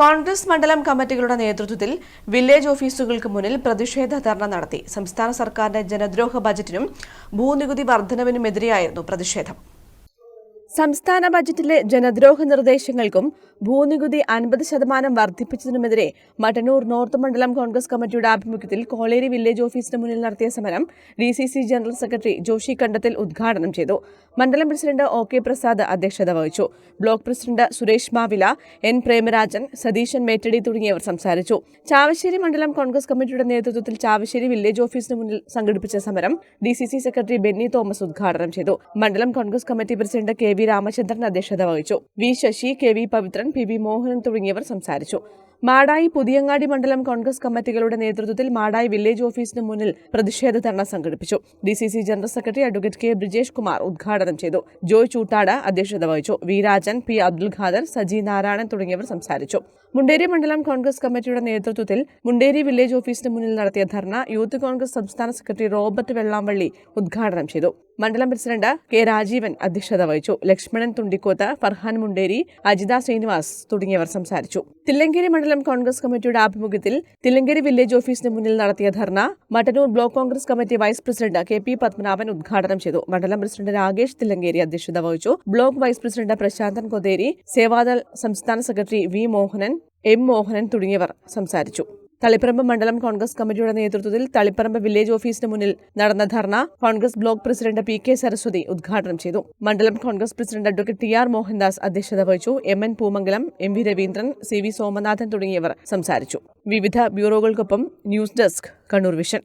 കോൺഗ്രസ് മണ്ഡലം കമ്മിറ്റികളുടെ നേതൃത്വത്തിൽ വില്ലേജ് ഓഫീസുകൾക്ക് മുന്നിൽ പ്രതിഷേധ ധർണ നടത്തി. സംസ്ഥാന സർക്കാരിന്റെ ജനദ്രോഹ ബജറ്റിനും ഭൂനികുതി വർധനവിനുമെതിരെയായിരുന്നു പ്രതിഷേധം. സംസ്ഥാന ബജറ്റിലെ ജനദ്രോഹ നിർദ്ദേശങ്ങൾക്കും ഭൂനികുതി അൻപത് ശതമാനം വർദ്ധിപ്പിച്ചതിനുമെതിരെ മട്ടന്നൂർ നോർത്ത് മണ്ഡലം കോൺഗ്രസ് കമ്മിറ്റിയുടെ ആഭിമുഖ്യത്തിൽ കോളേരി വില്ലേജ് ഓഫീസിന് മുന്നിൽ നടത്തിയ സമരം D C C general secretary Joshi Kandathil ഉദ്ഘാടനം ചെയ്തു. മണ്ഡലം പ്രസിഡന്റ് ഒ കെ പ്രസാദ് അധ്യക്ഷത വഹിച്ചു. Block president Suresh Mavila N Premarajan Satheesan Mettadi തുടങ്ങിയവർ സംസാരിച്ചു. ചാവശ്ശേരി മണ്ഡലം കോൺഗ്രസ് കമ്മിറ്റിയുടെ നേതൃത്വത്തിൽ ചാവശ്ശേരി വില്ലേജ് ഓഫീസിന് മുന്നിൽ സംഘടിപ്പിച്ച സമരം D C C secretary Benny Thomas ഉദ്ഘാടനം ചെയ്തു. മണ്ഡലം Congress committee president K V Ramachandran അധ്യക്ഷത വഹിച്ചു. V Sasi K V Pavithran P V Mohanan തുടങ്ങിയവർ സംസാരിച്ചു. മാടായി പുതിയങ്ങാടി മണ്ഡലം കോൺഗ്രസ് കമ്മിറ്റികളുടെ നേതൃത്വത്തിൽ മാടായി വില്ലേജ് ഓഫീസിന് മുന്നിൽ പ്രതിഷേധ ധർണ സംഘടിപ്പിച്ചു. D C C general secretary advocate K Brijesh Kumar ഉദ്ഘാടനം ചെയ്തു. ജോയ് ചൂട്ടാട് അധ്യക്ഷത വഹിച്ചു. വി രാജൻ പി അബ്ദുൽ ഖാദർ സജി നാരായണൻ തുടങ്ങിയവർ സംസാരിച്ചു. മുണ്ടേരി മണ്ഡലം കോൺഗ്രസ് കമ്മിറ്റിയുടെ നേതൃത്വത്തിൽ മുണ്ടേരി വില്ലേജ് ഓഫീസിന് മുന്നിൽ നടത്തിയ ധർണ യൂത്ത് കോൺഗ്രസ് സംസ്ഥാന സെക്രട്ടറി റോബർട്ട് വെള്ളാമ്പള്ളി ഉദ്ഘാടനം ചെയ്തു. മണ്ഡലം പ്രസിഡന്റ് കെ രാജീവൻ അധ്യക്ഷത വഹിച്ചു. ലക്ഷ്മണൻ തുണ്ടിക്കോത്ത് ഫർഹാൻ മുണ്ടേരി അജിത ശ്രീനിവാസ് തുടങ്ങിയവർ സംസാരിച്ചു. തില്ലങ്കേരി മണ്ഡലം കോൺഗ്രസ് കമ്മിറ്റിയുടെ ആഭിമുഖ്യത്തിൽ തില്ലങ്കേരി വില്ലേജ് ഓഫീസിന് മുന്നിൽ നടത്തിയ ധർണ Mattannur block Congress committee vice president K P Padmanabhan ഉദ്ഘാടനം ചെയ്തു. മണ്ഡലം പ്രസിഡന്റ് രാകേഷ് തില്ലങ്കേരി അധ്യക്ഷത വഹിച്ചു. Block vice president Prasanthan Kotheri Sevadal സംസ്ഥാന secretary V Mohanan M Mohanan തുടങ്ങിയവർ സംസാരിച്ചു. തളിപ്പറമ്പ് മണ്ഡലം കോൺഗ്രസ് കമ്മിറ്റിയുടെ നേതൃത്വത്തിൽ തളിപ്പറമ്പ് വില്ലേജ് ഓഫീസിന് മുന്നിൽ നടന്ന dharna Congress block president P K Saraswathi ഉദ്ഘാടനം ചെയ്തു. മണ്ഡലം Congress president advocate T R Mohandas അധ്യക്ഷത വഹിച്ചു. M N Poomangalam M V Raveendran C V Somanathan തുടങ്ങിയവർ സംസാരിച്ചു. വിവിധ ബ്യൂറോകൾക്കൊപ്പം ന്യൂസ് ഡെസ്ക് കണ്ണൂർ വിഷൻ.